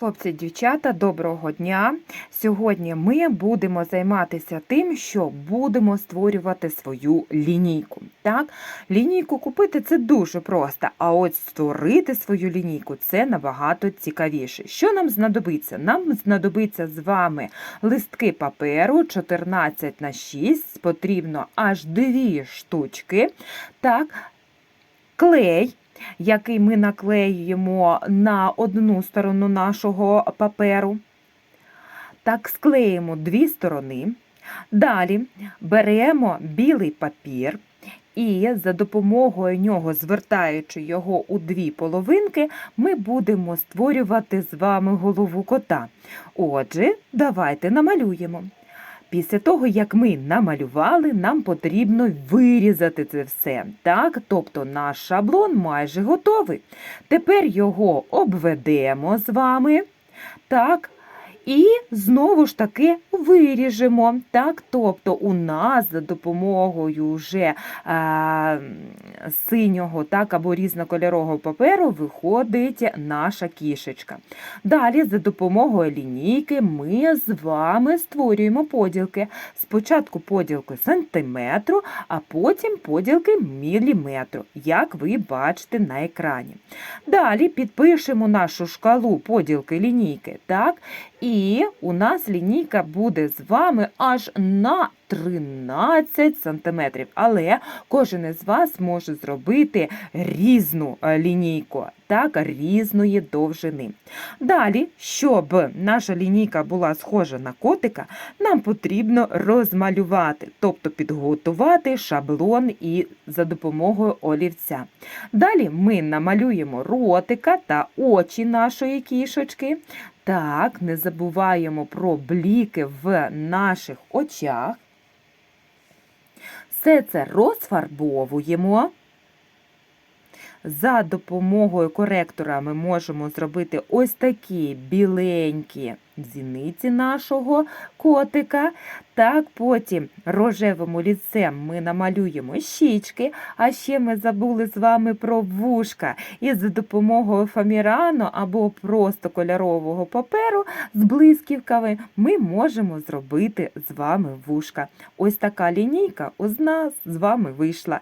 Хлопці, дівчата, доброго дня! Сьогодні ми будемо займатися тим, що будемо створювати свою лінійку. Так, лінійку купити це дуже просто, а от створити свою лінійку це набагато цікавіше. Що нам знадобиться? Нам знадобиться з вами листки паперу 14 на 6, потрібно аж дві штучки. Так, клей який ми наклеюємо на одну сторону нашого паперу. Так, склеїмо дві сторони. Далі беремо білий папір і за допомогою нього, звертаючи його у дві половинки, ми будемо створювати з вами голову кота. Отже, давайте намалюємо. Після того, як ми намалювали, нам потрібно вирізати це все. Так? Тобто наш шаблон майже готовий. Тепер його обведемо з вами. Так? І знову ж таки виріжемо. Так? Тобто у нас за допомогою вже а, синього так, або різнокольорового паперу виходить наша кішечка. Далі, за допомогою лінійки, ми з вами створюємо поділки. Спочатку поділки сантиметру, а потім поділки міліметру, як ви бачите на екрані. Далі підпишемо нашу шкалу поділки лінійки. так, І у нас лінійка буде з вами аж на 13 сантиметрів. Але кожен із вас може зробити різну е, лінійку, так, різної довжини. Далі, щоб наша лінійка була схожа на котика, нам потрібно розмалювати, тобто підготувати шаблон і за допомогою олівця. Далі ми намалюємо ротика та очі нашої кішечки. Так, не забуваємо про бліки в наших очах. Все це розфарбовуємо. За допомогою коректора ми можемо зробити ось такі біленькі зіниці нашого котика. Так, потім рожевим олівцем ми намалюємо щічки, а ще ми забули з вами про вушка. І за допомогою фамірану або просто кольорового паперу з блисківками ми можемо зробити з вами вушка. Ось така лінійка у нас з вами вийшла.